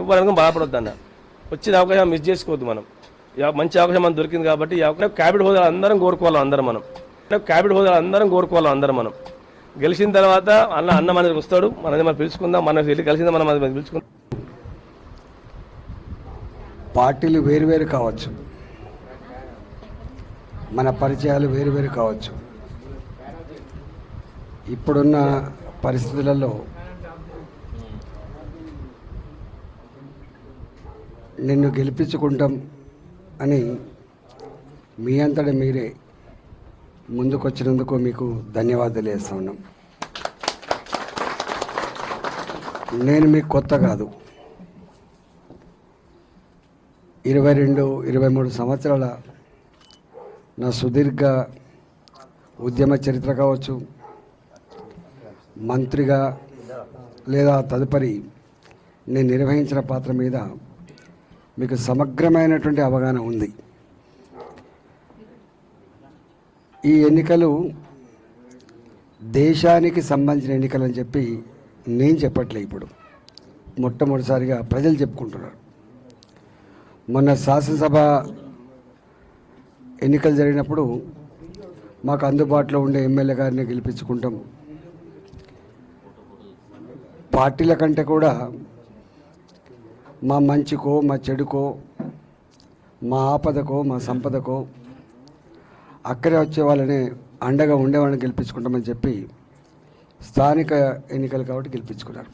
ఇవ్వాలనుకుని బాధపడొద్దు అన్న వచ్చిన అవకాశం మిస్ చేసుకోవద్దు మనం. మంచి అవకాశం మనం దొరికింది కాబట్టి ఈ అవకాశం క్యాబినెట్ హోదా అందరం కోరుకోవాలి అందరం మనం. క్యాబినెట్ హోదా అందరం కోరుకోవాలి అందరం మనం. గెలిచిన తర్వాత అన్న అన్న మన వస్తాడు. మనది మనం పిలుచుకుందాం. మనకి వెళ్ళి కలిసిందా మనం అది పిలుచుకుందాం. పార్టీలు వేరువేరు కావచ్చు. మన పరిచయాలు వేరువేరు కావచ్చు. ఇప్పుడున్న పరిస్థితులలో నిన్ను గెలిపించుకుంటాం అని మీ అంతటా మీరే ముందుకొచ్చినందుకు మీకు ధన్యవాదాలు వేస్తా ఉన్నాం. నేను మీకు కొత్త కాదు. ఇరవై రెండు ఇరవై మూడు సంవత్సరాల నా సుదీర్ఘ ఉద్యమ చరిత్ర కావచ్చు మంత్రిగా లేదా తదుపరి నేను నిర్వహించిన పాత్ర మీద మీకు సమగ్రమైనటువంటి అవగాహన ఉంది. ఈ ఎన్నికలు దేశానికి సంబంధించిన ఎన్నికలు అని చెప్పి నేను చెప్పట్లే ఇప్పుడు. మొట్టమొదటిసారిగా ప్రజలు చెప్పుకుంటున్నారు. మొన్న శాసనసభ ఎన్నికలు జరిగినప్పుడు మాకు అందుబాటులో ఉండే ఎమ్మెల్యే గారిని గెలిపించుకుంటాం. పార్టీల కంటే కూడా మా మంచికో మా చెడుకో మా ఆపదకో మా సంపదకో అక్కడే వచ్చే వాళ్ళని అండగా ఉండేవాళ్ళని గెలిపించుకుంటామని చెప్పి స్థానిక ఎన్నికలు కాబట్టి గెలిపించుకున్నారు.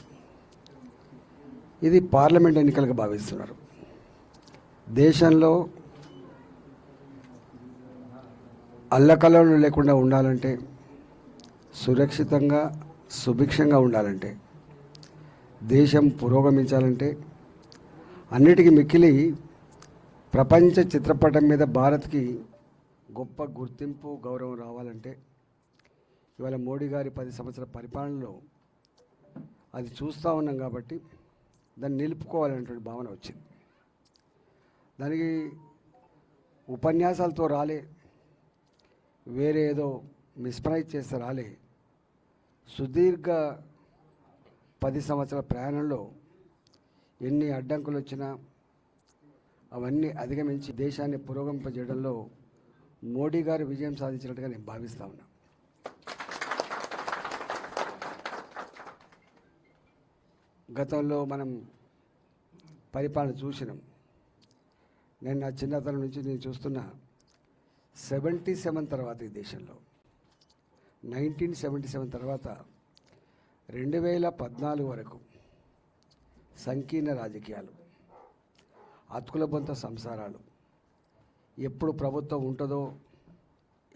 ఇది పార్లమెంట్ ఎన్నికలుగా భావిస్తున్నారు. దేశంలో అల్లకల్లోలు లేకుండా ఉండాలంటే సురక్షితంగా సుభిక్షంగా ఉండాలంటే దేశం పురోగమించాలంటే అన్నిటికీ మిక్కిలి ప్రపంచ చిత్రపటం మీద భారత్కి గొప్ప గుర్తింపు గౌరవం రావాలంటే ఇవాళ మోడీ గారి పది సంవత్సరాల పరిపాలనలో అది చూస్తూ ఉన్నాం కాబట్టి దాన్ని నిలుపుకోవాలనేటువంటి భావన వచ్చింది. దానికి ఉపన్యాసాలతో రాలే వేరే ఏదో మిస్ప్రైజ్ చేస్తే రాలే. సుదీర్ఘ పది సంవత్సరాల ప్రయాణంలో ఎన్ని అడ్డంకులు వచ్చినా అవన్నీ అధిగమించి దేశాన్ని పురోగమింపజేయడంలో మోడీ గారు విజయం సాధించినట్టుగా నేను భావిస్తా ఉన్నా. గతంలో మనం పరిపాలన చూసినాం. నేను నా చిన్నతనం నుంచి నేను చూస్తున్న సెవెంటీ సెవెన్ తర్వాత ఈ దేశంలో నైన్టీన్ సెవెంటీ సెవెన్ తర్వాత రెండు వేల పద్నాలుగు వరకు సంకీర్ణ రాజకీయాలు అతుకులబొంత సంసారాలు. ఎప్పుడు ప్రభుత్వం ఉంటుందో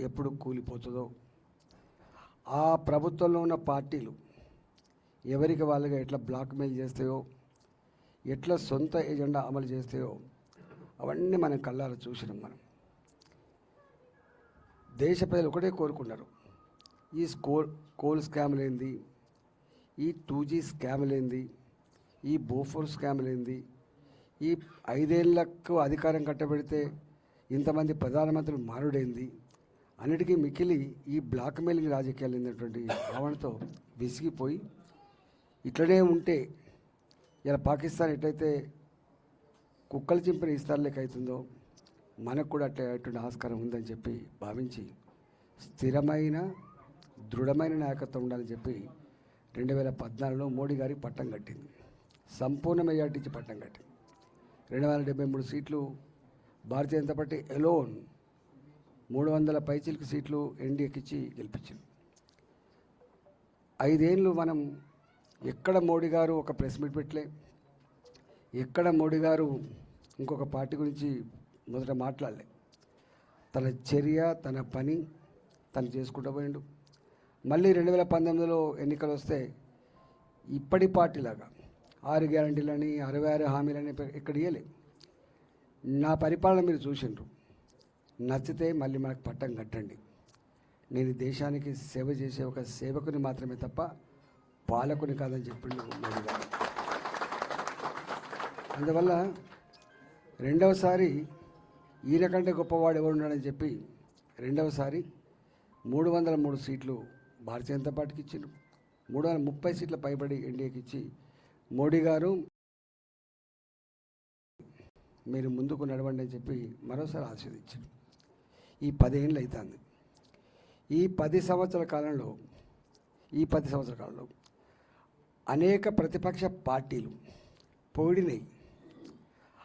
ఎప్పుడు కూలిపోతుందో ఆ ప్రభుత్వంలో ఉన్న పార్టీలు ఎవరికి వాళ్ళుగా ఎట్లా బ్లాక్మెయిల్ చేస్తాయో ఎట్లా సొంత ఎజెండా అమలు చేస్తాయో అవన్నీ మనం కళ్ళారా చూసినాం మనం. దేశ ప్రజలు ఒకటే కోరుకున్నారు. ఈ స్కోల్ కోల్ స్కామ్లేంది ఈ టూ జీ స్కామ్లేంది ఈ బోఫోర్ స్కామ్లేంది ఈ ఐదేళ్ళకు అధికారం కట్టబెడితే ఇంతమంది ప్రధానమంత్రులు మారుడైంది? అన్నిటికీ మిక్కిలి ఈ బ్లాక్మెయిలింగ్ రాజకీయాలు అయినటువంటి భావనతో విసిగిపోయి ఇట్లనే ఉంటే ఇలా పాకిస్తాన్ ఎట్లయితే కుక్కలు చింపిన ఇస్తారు లెక్క అవుతుందో మనకు కూడా అట్లాంటి అటువంటి ఆస్కారం ఉందని చెప్పి భావించి స్థిరమైన దృఢమైన నాయకత్వం ఉండాలని చెప్పి రెండు వేల పద్నాలుగులో మోడీ గారికి పట్టం కట్టింది. సంపూర్ణ మెజార్టీ ఇచ్చి పట్టం కట్టింది రెండు వందల డెబ్బై మూడు సీట్లు భారతీయ జనతా పార్టీ ఎలోన్ మూడు వందల పైచిలకు సీట్లు ఎన్డీఏకిచ్చి గెలిపించింది. ఐదేళ్ళు మనం ఎక్కడ మోడీ గారు ఒక ప్రెస్ మీట్ పెట్టలే ఎక్కడ మోడీ గారు ఇంకొక పార్టీ గురించి మొదట మాట్లాడలే. తన చర్య తన పని తను చేసుకుంటూ పోయిండు. మళ్ళీ రెండు వేల పంతొమ్మిదిలో ఎన్నికలు వస్తే ఇప్పటి పార్టీలాగా ఆరు గ్యారంటీలని అరవై ఆరు హామీలని ఇక్కడ ఇయ్యలే. నా పరిపాలన మీరు చూసిండ్రు. నచ్చితే మళ్ళీ మనకు పట్టం కట్టండి. నేను దేశానికి సేవ చేసే ఒక సేవకుని మాత్రమే తప్ప పాలకుని కాదని చెప్పిండు మోడీ గారు అందువల్ల రెండవసారి ఈయన కంటే గొప్పవాడు ఎవరు ఉన్నాడని చెప్పి రెండవసారి మూడు వందల మూడు సీట్లు భారతీయ జనతా పార్టీకి ఇచ్చిండ్రు. మూడు వందల ముప్పై సీట్ల పైబడి ఎన్డీఏకి ఇచ్చి మోడీ గారు మీరు ముందుకు నడవండి అని చెప్పి మరోసారి ఆశీర్వదించారు. ఈ పదేళ్ళు అవుతుంది ఈ పది సంవత్సరాల కాలంలో ఈ పది సంవత్సరాల కాలంలో అనేక ప్రతిపక్ష పార్టీలు పొగిడినాయి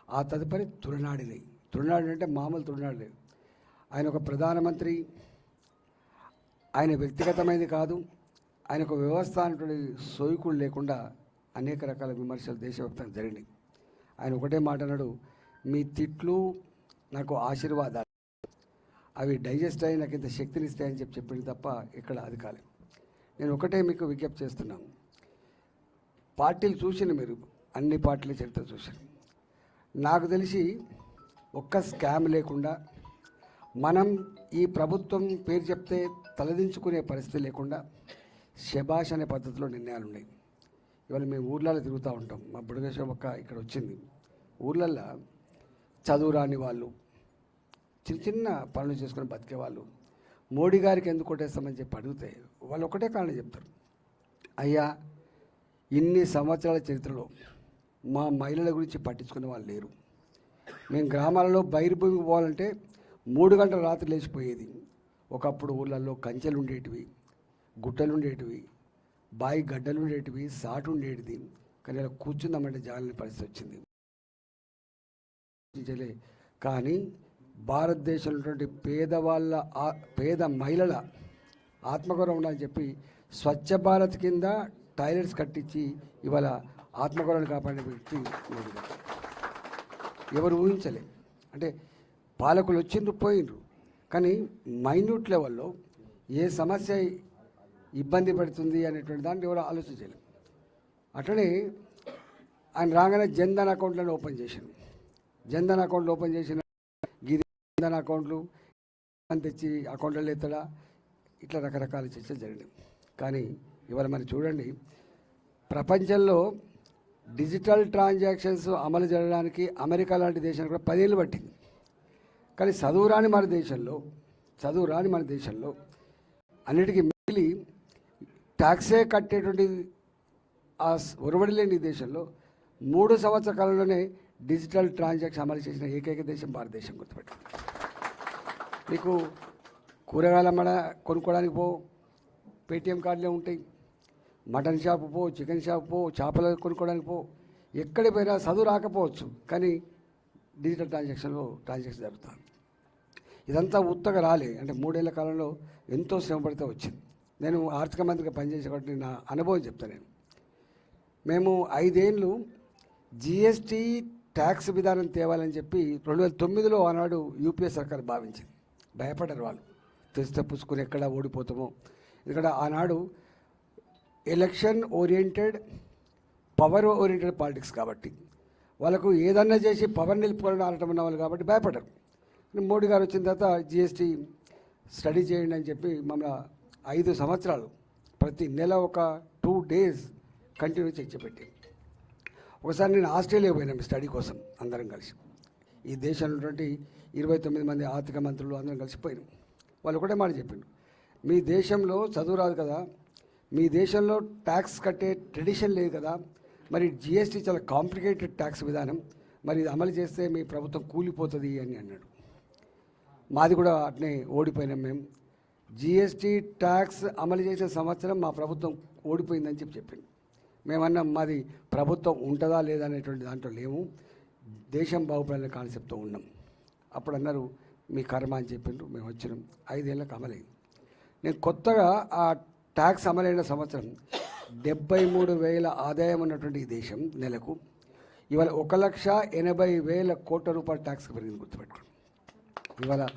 ఆ తదుపరి తులనాడినాయి తులనాడి అంటే మామూలు తులనాడు లేదు. ఆయన ఒక ప్రధానమంత్రి ఆయన వ్యక్తిగతమైనది కాదు ఆయన ఒక వ్యవస్థ అనేటువంటి సోయకులు లేకుండా అనేక రకాల విమర్శలు దేశవ్యాప్తంగా జరిగినాయి. ఆయన ఒకటే మాట అన్నాడు మీ తిట్లు నాకు ఆశీర్వాదాలు. అవి డైజెస్ట్ అయ్యి నాకు ఇంత శక్తినిస్తాయని చెప్పి చెప్పింది తప్ప ఇక్కడ అది కాలేదు. నేను ఒకటే మీకు విజ్ఞప్తి చేస్తున్నాను. పార్టీలు చూసిన మీరు అన్ని పార్టీల చరిత్ర చూశారు. నాకు తెలిసి ఒక్క స్కామ్ లేకుండా మనం ఈ ప్రభుత్వం పేరు చెప్తే తలదించుకునే పరిస్థితి లేకుండా శబాష్ అనే పద్ధతిలో నిర్ణయాలు ఉన్నాయి ఇవాళ మేము ఊర్లలో తిరుగుతూ ఉంటాం. మా బుడగేశ్వర ఒక్క ఇక్కడ వచ్చింది. ఊర్లల్లో చదువు రాని వాళ్ళు చిన్న చిన్న పనులు చేసుకుని బతికే వాళ్ళు మోడీ గారికి ఎందుకు కొట్టేస్తామని చెప్పి అడిగితే వాళ్ళు ఒకటే కారణం చెప్తారు. అయ్యా ఇన్ని సంవత్సరాల చరిత్రలో మా మహిళల గురించి పట్టించుకునే వాళ్ళు లేరు. మేము గ్రామాలలో బైరుభూమికి పోవాలంటే మూడు గంటల రాత్రి లేచిపోయేది. ఒకప్పుడు ఊళ్ళల్లో కంచెలు ఉండేటివి గుట్టలు ఉండేటివి బాయి గడ్డలు ఉండేటివి సాటు ఉండేటిది. కానీ ఇలా కూర్చుందామంటే జాలని పరిస్థితి వచ్చింది. కానీ భారతదేశంలో ఉన్నటువంటి పేదవాళ్ళ ఆ- పేద మహిళల ఆత్మగౌరవం ఉండాలని చెప్పి స్వచ్ఛ భారత్ కింద టాయిలెట్స్ కట్టించి ఇవాళ ఆత్మగౌరవాన్ని కాపాడిన వ్యక్తి మోడీ గారు. ఎవరు ఊహించలే. అంటే పాలకులు వచ్చిండ్రు పోయిండ్రు. కానీ మైన్యూట్ లెవెల్లో ఏ సమస్య ఇబ్బంది పడుతుంది అనేటువంటి దాన్ని ఎవరు ఆలోచించలేదు అట్లనే ఆయన రాగానే జన్ధన్ అకౌంట్లను ఓపెన్ చేశాను జన్ధన్ అకౌంట్లు ఓపెన్ చేసిన గిది జన్ధన్ అకౌంట్లు తెచ్చి అకౌంట్లో ఎత్తడా? ఇట్లా రకరకాల చర్చలు జరిగినాయి. కానీ ఇవాళ మరి చూడండి ప్రపంచంలో డిజిటల్ ట్రాన్సాక్షన్స్ అమలు జరగడానికి అమెరికా లాంటి దేశానికి కూడా పదేళ్ళు పట్టింది. కానీ చదువు రాని మన దేశంలో చదువు రాని మన దేశంలో అన్నిటికీ ట్యాక్సే కట్టేటువంటి ఆ ఒరవడి లేని దేశంలో మూడు సంవత్సర కాలంలోనే డిజిటల్ ట్రాన్సాక్షన్ అమలు చేసిన ఏకైక దేశం భారతదేశం గుర్తుపెట్టు మీకు కూరగాయల మడ కొనుక్కోవడానికి పో పేటిఎం కార్డులే ఉంటాయి. మటన్ షాప్ పో చికెన్ షాప్ పో చేపలు కొనుక్కోవడానికి పో. ఎక్కడికి పోయినా చదువు రాకపోవచ్చు కానీ డిజిటల్ ట్రాన్సాక్షన్లో ట్రాన్సాక్షన్ జరుగుతుంది. ఇదంతా ఉత్తగా రాలే. అంటే మూడేళ్ళ కాలంలో ఎంతో శ్రమ పడితే వచ్చింది. నేను ఆర్థిక మంత్రిగా పనిచేసే కాబట్టి నా అనుభవం చెప్తాను నేను. మేము ఐదేళ్ళు జిఎస్టీ ట్యాక్స్ విధానం తేవాలని చెప్పి రెండు వేల తొమ్మిదిలో ఆనాడు యూపీఏ సర్కార్ భావించింది. భయపడ్డారు వాళ్ళు. తెస్తే తప్పుసుకుని ఎక్కడ ఓడిపోతామో. ఇక్కడ ఆనాడు election oriented power oriented politics కాబట్టి. వాళ్ళకు ఏదన్నా చేసి పవర్ నిలుపుకోవాలని ఆడటం ఉన్న వాళ్ళు కాబట్టి భయపడ్డారు. మోడీ గారు వచ్చిన తర్వాత జిఎస్టీ స్టడీ చేయండి అని చెప్పి మమ్మల్ని ఐదు సంవత్సరాలు ప్రతి నెల ఒక టూ డేస్ కంటిన్యూ చర్చ పెట్టి ఒకసారి నేను ఆస్ట్రేలియా పోయినాం స్టడీ కోసం అందరం కలిసి. ఈ దేశంలో ఉన్నటువంటి ఇరవై తొమ్మిది మంది ఆర్థిక మంత్రులు అందరం కలిసిపోయినాం వాళ్ళు ఒకటే మాట చెప్పిండు. మీ దేశంలో చదువు రాదు కదా మీ దేశంలో ట్యాక్స్ కట్టే ట్రెడిషన్ లేదు కదా మరి జిఎస్టీ చాలా కాంప్లికేటెడ్ ట్యాక్స్ విధానం మరి ఇది అమలు చేస్తే మీ ప్రభుత్వం కూలిపోతుంది అని అన్నాడు. మాది కూడా అట్నే ఓడిపోయినాం మేము. జిఎస్టీ ట్యాక్స్ అమలు చేసే సంవత్సరం మా ప్రభుత్వం ఓడిపోయిందని చెప్పి చెప్పింది. మేమన్నా మాది ప్రభుత్వం ఉంటుందా లేదా అనేటువంటి దాంట్లో లేము. దేశం బాగుపడాలనే కాన్సెప్ట్తో ఉన్నాం. అప్పుడు అన్నారు మీ కర్మ అని చెప్పిండ్రు. మేము వచ్చినాం. ఐదేళ్ళకి అమలైంది. నేను కొత్తగా ఆ ట్యాక్స్ అమలైన సంవత్సరం డెబ్బై మూడు వేల ఆదాయం ఉన్నటువంటి ఈ దేశం నెలకు ఇవాళ ఒక లక్ష ఎనభై వేల కోట్ల రూపాయల ట్యాక్స్ పెరిగింది గుర్తుపెట్టుకోండి. ఇవాళ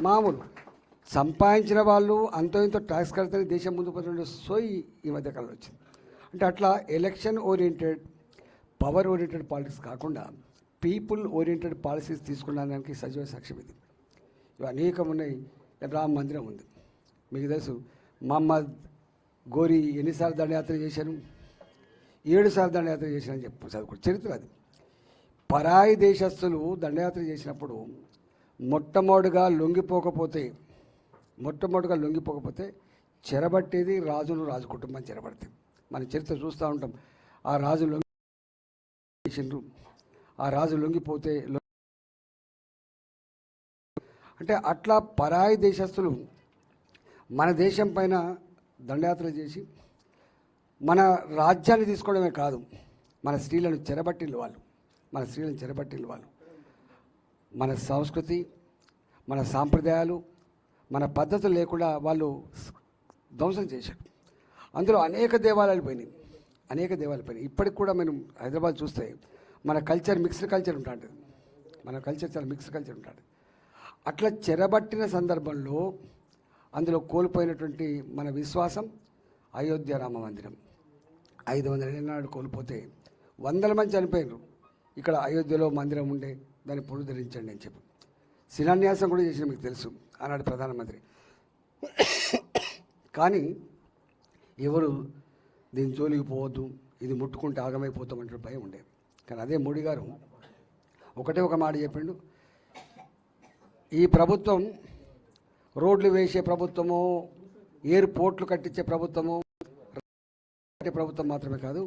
మామూలు సంపాదించిన వాళ్ళు అంతో ఇంతో ట్యాక్స్ కడితే దేశం ముందు పోతుండే సోయి ఈ మధ్య కాలంలో వచ్చింది. అంటే అట్లా election oriented power oriented politics కాకుండా పీపుల్ ఓరియంటెడ్ పాలసీస్ తీసుకున్నానికి సజీవ సాక్ష్యం ఇది. ఇవి అనేకం ఉన్నాయి. రామ మందిరం ఉంది. మీకు తెలుసు మహమ్మద్ గోరి ఎన్నిసార్లు దండయాత్ర చేశాను? ఏడు సార్లు దండయాత్ర చేశానని చెప్పు చదువుకో. చరిత్ర అది. పరాయి దేశస్తులు దండయాత్ర చేసినప్పుడు మొట్టమొదటిగా లొంగిపోకపోతే మొట్టమొదటిగా లొంగిపోకపోతే చెరబట్టేది రాజును రాజు కుటుంబం చెరబడితే. మన చరిత్ర చూస్తూ ఉంటాం. ఆ రాజు లొంగి ఆ రాజు లొంగిపోతే అంటే అట్లా పరాయి దేశస్తులు మన దేశం పైన దండయాత్రలు చేసి మన రాజ్యాన్ని తీసుకోవడమే కాదు మన స్త్రీలను చెరబట్టిల్లు వాళ్ళు. మన స్త్రీలను చెరబట్టిల్లు వాళ్ళు. మన సంస్కృతి మన సాంప్రదాయాలు మన పద్ధతులు లేకుండా వాళ్ళు ధ్వంసం చేశారు. అందులో అనేక దేవాలయాలు పోయినాయి. అనేక దేవాలయాలు పోయినాయి. ఇప్పటికి కూడా మనం హైదరాబాద్ చూస్తే మన కల్చర్ మిక్స్డ్ కల్చర్ ఉంటుంది మన కల్చర్ చాలా మిక్స్డ్ కల్చర్ ఉంటుంది అట్లా చెరబట్టిన సందర్భంలో అందులో కోల్పోయినటువంటి మన విశ్వాసం అయోధ్య రామ మందిరం. ఐదు వందల ఏళ్ళనాడు కోల్పోతే వందల మంది చనిపోయినారు. ఇక్కడ అయోధ్యలో మందిరం ఉండే దాన్ని పునరుద్ధరించండి అని చెప్పి. శిలాన్యాసం కూడా చేసిన మీకు తెలుసు. ఆనాడు ప్రధానమంత్రి. కానీ ఎవరు దీని జోలికి పోవద్దు ఇది ముట్టుకుంటే ఆగమైపోతామంటే భయం ఉండేది. కానీ అదే మోడీ గారు ఒకటే ఒక మాట చెప్పిండు. ఈ ప్రభుత్వం రోడ్లు వేసే ప్రభుత్వము ఎయిర్పోర్ట్లు కట్టించే ప్రభుత్వము ప్రభుత్వం మాత్రమే కాదు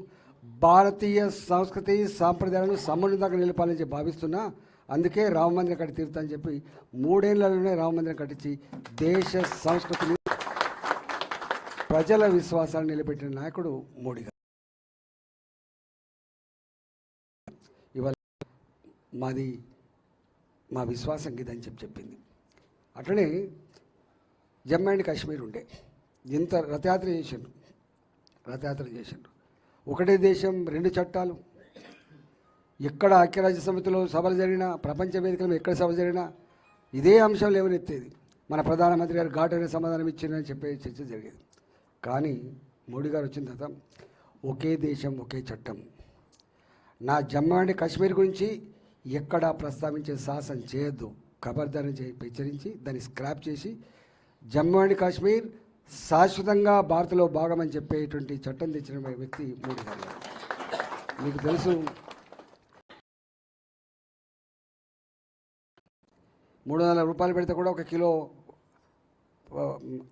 భారతీయ సంస్కృతి సాంప్రదాయాలను సమన్వితంగా నిలపాలని భావిస్తున్నా అందుకే రామ మందిరం కట్టి తీరుతా చెప్పి మూడేళ్ళలోనే రామ మందిరం కట్టించి దేశ సంస్కృతిని ప్రజల విశ్వాసాన్ని నిలబెట్టిన నాయకుడు మోడీ గారు. ఇవాళ మాది మా విశ్వాసం ఇదని చెప్పి చెప్పింది. అట్లనే జమ్మూ అండ్ కాశ్మీర్ ఉండే. ఇంత రథయాత్ర చేసిండ్రు. రథయాత్ర చేసిండ్రు. ఒకటే దేశం రెండు చట్టాలు. ఎక్కడ ఐక్యరాజ్య సమితిలో సభలు జరిగినా ప్రపంచ వేదికలు ఎక్కడ సభ జరిగినా ఇదే అంశం లేవనెత్తేది. మన ప్రధానమంత్రి గారు ఘాటైన సమాధానం ఇచ్చిందని చెప్పే చర్చ జరిగేది. కానీ మోడీ గారు వచ్చిన తర్వాత ఒకే దేశం ఒకే చట్టం. నా జమ్మూ అండ్ కాశ్మీర్ గురించి ఎక్కడా ప్రస్తావించే సాహసం చేయొద్దు. ఖబర్దారని చే హెచ్చరించి దాన్ని స్క్రాప్ చేసి జమ్మూ అండ్ కాశ్మీర్ శాశ్వతంగా భారత్లో భాగమని చెప్పేటువంటి చట్టం తెచ్చిన వ్యక్తి మోడీ గారు. మీకు తెలుసు మూడు వందల రూపాయలు పెడితే కూడా ఒక కిలో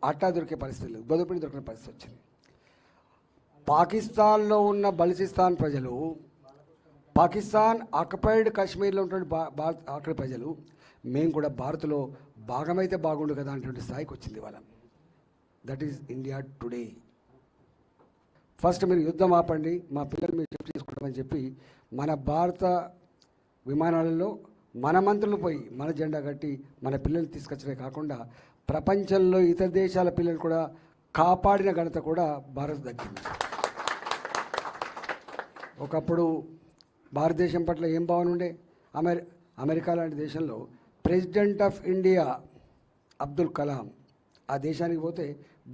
అట్టా దొరికే పరిస్థితి లేదు. గోధుమపిండి దొరికిన పరిస్థితి వచ్చింది. పాకిస్తాన్లో ఉన్న బలిచిస్తాన్ ప్రజలు పాకిస్తాన్ ఆక్యుపైడ్ కాశ్మీర్లో ఉన్నటువంటి భా భారత్ అక్కడ ప్రజలు మేము కూడా భారత్లో భాగమైతే బాగుండు కదా అనేటువంటి స్థాయికి వచ్చింది వాళ్ళ that is India today first మీరు యుద్ధం ఆపండి మా పిల్లలు మీరు షిఫ్ట్ చేసుకుంటామని చెప్పి మన భారత విమానాలలో మన మంత్రులు పోయి మన జెండా కట్టి మన పిల్లల్ని తీసుకొచ్చడే కాకుండా ప్రపంచంలో ఇతర దేశాల పిల్లలు కూడా కాపాడిన ఘనత కూడా భారత్ దక్కింది. ఒకప్పుడు భారతదేశం పట్ల ఏం భావన ఉండే? అమెరి అమెరికా లాంటి దేశంలో president of India Abdul Kalam ఆ దేశానికి పోతే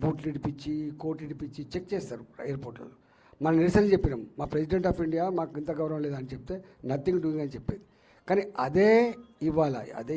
బూట్లు ఇడిపించి కోట్ ఇడిపించి చెక్ చేస్తారు ఎయిర్పోర్ట్లో మనం నిరసన చెప్పినాం మా ప్రెసిడెంట్ ఆఫ్ ఇండియా మాకు ఇంత గౌరవం లేదని చెప్తే నథింగ్ డూయింగ్ అని చెప్పేది. కానీ అదే ఇవ్వాలి అదే